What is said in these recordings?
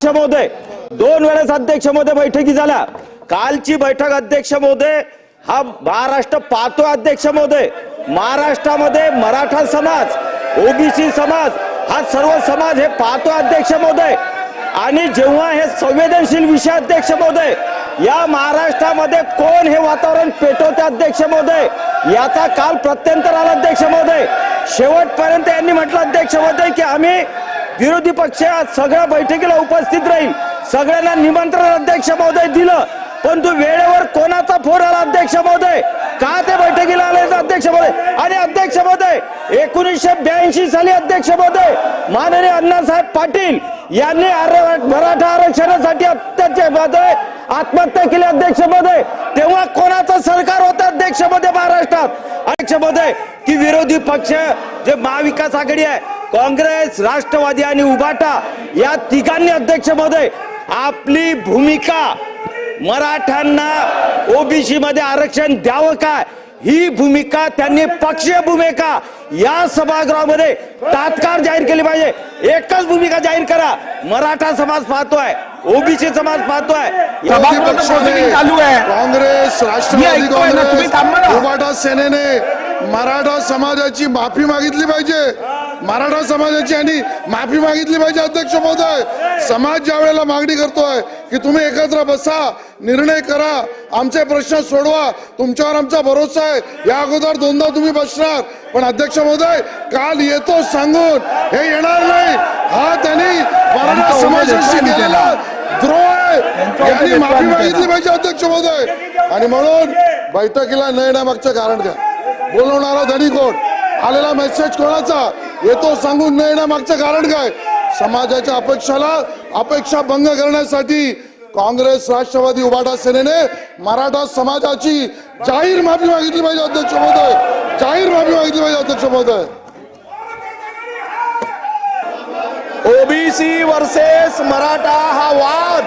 अध्यक्ष महोदय दोन वेळेस अध्यक्ष महोदय बैठकी झाल्या. कालची बैठक अध्यक्ष महोदय हा महाराष्ट्र पाहतो अध्यक्ष महोदय महाराष्ट्रामध्ये मराठा समाज ओबीसी समाज हा सर्व समाज हे पाहतो अध्यक्ष महोदय आणि जेव्हा हे संवेदनशील विषय अध्यक्ष महोदय या महाराष्ट्रामध्ये कोण हे वातावरण पेटवते अध्यक्ष महोदय याचा काल प्रत्यंतर आला अध्यक्ष महोदय शेवटपर्यंत यांनी म्हटलं अध्यक्ष महोदय की आम्ही विरोधी पक्ष सगळ्या बैठकीला उपस्थित राहील. सगळ्यांना निमंत्रण अध्यक्ष महोदय दिलं. पण तू वेळेवर कोणाचा फोन आला अध्यक्ष महोदय? का ते बैठकीला आले अध्यक्ष महोदय? आणि अध्यक्ष महोदय एकोणीसशे ब्याऐंशी साली अध्यक्ष महोदय माननीय अण्णासाहेब पाटील यांनी आर- मराठा आरक्षणासाठी अत्यंत महोदय आत्महत्या केली अध्यक्ष महोदय. तेव्हा कोणाचं सरकार होतं अध्यक्ष महोदय महाराष्ट्रात? अध्यक्ष महोदय की विरोधी पक्ष जे महाविकास आघाडी आहे काँग्रेस राष्ट्रवादी आणि उभाटा या तिघांनी अध्यक्ष महोदय आपली भूमिका मराठ्यांना ओबीसी मध्ये आरक्षण द्यावं काय? ही भूमिका त्यांनी पक्षीय भूमिका या सभागृहामध्ये तात्काळ जाहीर केली पाहिजे. एकच भूमिका जाहीर करा. मराठा समाज पाहतोय ओबीसी समाज पाहतोय. काँग्रेस राष्ट्रवादी. काँग्रेस सेनेने मराठा समाजाची माफी मागितली पाहिजे. मराठा समाजाची आणि माफी मागितली पाहिजे अध्यक्ष महोदय. समाज ज्या वेळेला मागणी करतोय की तुम्ही एकत्र बसा निर्णय करा आमचे प्रश्न सोडवा तुमच्यावर आमचा भरोसा आहे. या अगोदर दोनदा तुम्ही बसणार. पण अध्यक्ष महोदय काल येतो सांगून हे येणार नाही. हा त्यांनी मराठा समाजाशी केलेला द्रोह आहे. यांनी माफी मागितली पाहिजे अध्यक्ष महोदय. आणि म्हणून बैठकीला न येण्यामागचं कारण काय बोलवणारा धनी कोण? आलेला मेसेज कोणाचा? येतो सांगून न येण्यामागचं कारण काय? समाजाच्या अपेक्षाला अपेक्षा भंग करण्यासाठी काँग्रेस राष्ट्रवादी उभाटा सेनेने मराठा समाजाची जाहीर माफी मागितली पाहिजे अध्यक्ष महोदय. जाहीर माफी मागितली पाहिजे अध्यक्ष महोदय. ओबीसी वर्सेस मराठा हा वाद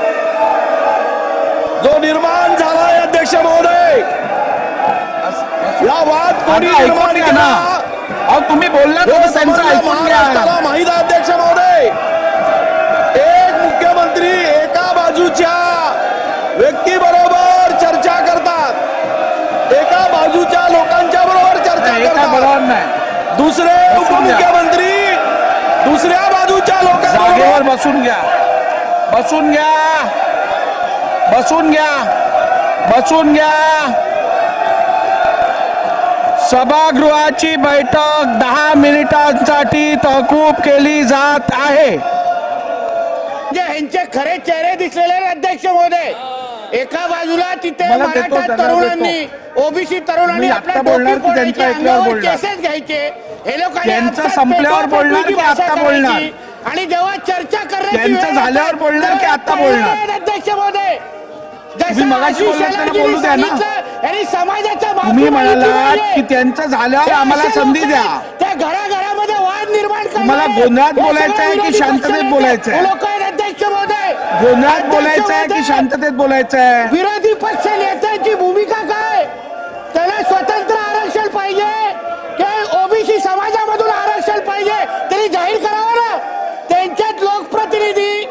जो निर्माण झालाय अध्यक्ष महोदय. या वाद कोणी निर्माण केला? अहो तुम्ही बोलला हे तर त्यांचं ऐकून घ्या महाराष्ट्राला अध्यक्ष महोदय एक मुख्यमंत्री एका बाजूच्या व्यक्तीबरोबर चर्चा करतात. एका बाजूच्या लोकांच्या बरोबर चर्चा हे काय करतात. बरोबर नाही. दुसरे. उपमुख्यमंत्री दुसऱ्या बाजूच्या जागेवर लोकांबरोबर बसून घ्या. बसून घ्या. बसून घ्या. बसून घ्या. सभागृहाची बैठक दहा मिनिटांसाठी तहकूब केली जात आहे जे ह्यांचे खरे चेहरे दिसलेले अध्यक्ष महोदय एका बाजूला तिथे मला देतो, मराठा त्यांना तरुणांनी ओबीसी तरुणांनी मी आपल्या बोलणार की त्यांचं फोडायची, ऐकल्यावर अंगावर बोलणार? केसेस घ्यायचे हे लोकांनी त्यांचं आत्ताच संपल्यावर बोलणार की आत्ता बोलणार? आणि जेव्हा चर्चा करण्याची त्यांचं वेळ झाल्यावर बोलणार की आत्ता पर्याय बोलणार? अध्यक्ष महोदय तुम्ही जसं मगाशी आशिष बोललात त्यांना शेलारजींनी बोलू द्या ना. सांगितलं, तुम्ही म्हणालात. की त्यांचं झाल्यावर हे आम्हाला संधी द्या. त्या घराघरामध्ये वाद निर्माण तुम्हाला करणारे, गोंधळात बोलायचं आहे की शांततेत बोलायचं आहे? अध्यक्ष महोदय. गोंधळात बोलायचं आहे की शांततेत बोलायचं आहे? विरोधी पक्ष नेत्यांची भूमिका काय? त्याला स्वतंत्र आरक्षण पाहिजे. की ओबीसी समाजामधून आरक्षण पाहिजे. तरी जाहीर करावं ना. त्यांच्यात लोकप्रतिनिधी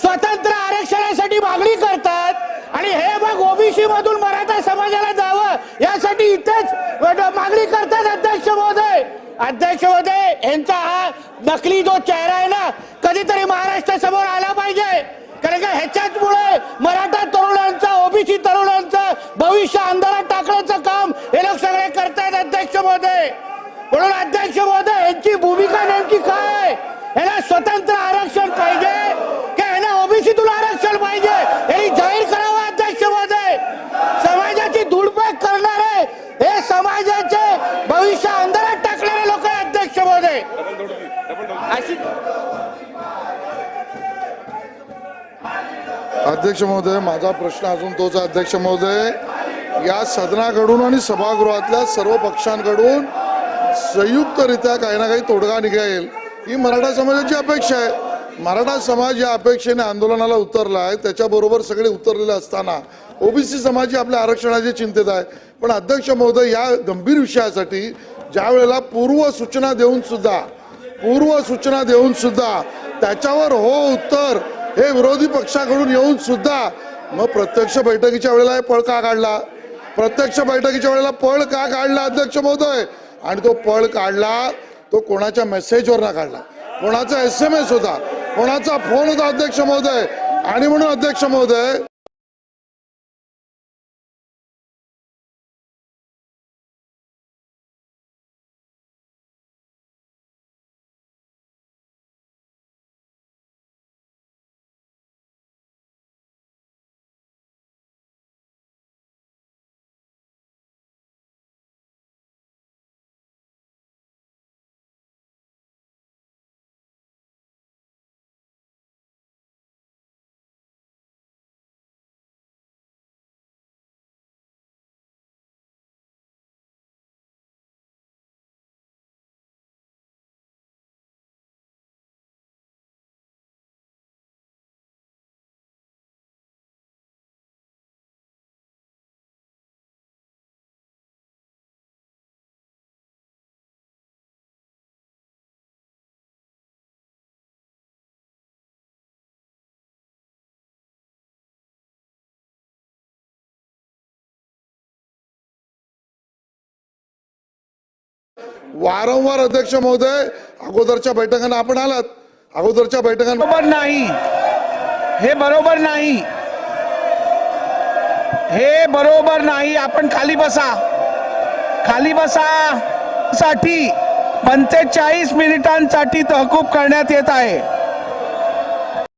स्वतंत्र आरक्षणासाठी मागणी करतात. आणि हे मग ओबीसी मधून मराठा समाजाला जावं. यासाठी इथेच मागणी करतात अध्यक्ष महोदय. अध्यक्ष महोदय यांचा हा नकली जो चेहरा आहे ना कधीतरी महाराष्ट्र आला पाहिजे कारण का ह्याच्याचमुळे मराठा तरुणांचं ओबीसी तरुणांचं भविष्य अंधारात टाकण्याचं काम हे लोक सगळे करतायत अध्यक्ष महोदय म्हणून अध्यक्ष महोदय यांची भूमिका नेमकी काय यांना स्वतंत्र आरक्षण पाहिजे की यांना ओबीसीतून आरक्षण पाहिजे यांनी जाहीर करावं अध्यक्ष महोदय समाजाची धुडपेक करणारे हे समाजाचे भविष्य अंधारात टाकणारे लोक आहे अध्यक्ष महोदय अशी अध्यक्ष महोदय माझा प्रश्न अजून तोच आहे, अध्यक्ष महोदय. या सदनाकडून आणि सभागृहातल्या सर्व पक्षांकडून संयुक्तरित्या काही ना काही तोडगा निघेल ही मराठा समाजाची अपेक्षा आहे. मराठा समाज या अपेक्षेने आंदोलनाला उतरला आहे त्याच्याबरोबर सगळे उतरलेले असताना ओबीसी समाज आपल्या आरक्षणाची चिंतेत आहे. पण अध्यक्ष महोदय या गंभीर विषयासाठी ज्या वेळेला पूर्व सूचना देऊन सुद्धा पूर्व सूचना देऊन सुद्धा त्याच्यावर हो उत्तर हे विरोधी पक्षाकडून येऊन सुद्धा मग प्रत्यक्ष बैठकीच्या वेळेला हे पळ का काढला? प्रत्यक्ष बैठकीच्या वेळेला पळ का काढला अध्यक्ष महोदय? आणि तो पळ काढला तो कोणाच्या मेसेजवर ना काढला. कोणाचा एस एम एस होता कोणाचा फोन होता अध्यक्ष महोदय? आणि म्हणून अध्यक्ष महोदय वारंवार अध्यक्ष महोदय अगोदरच्या बैठकांना आपण आलात. अगोदरच्या बैठकांना बरोबर नाही. हे बरोबर नाही. हे बरोबर नाही. आपण खाली बसा. खाली बसा. साठी पंचेचाळीस मिनिटांसाठी तहकूब करण्यात येत आहे.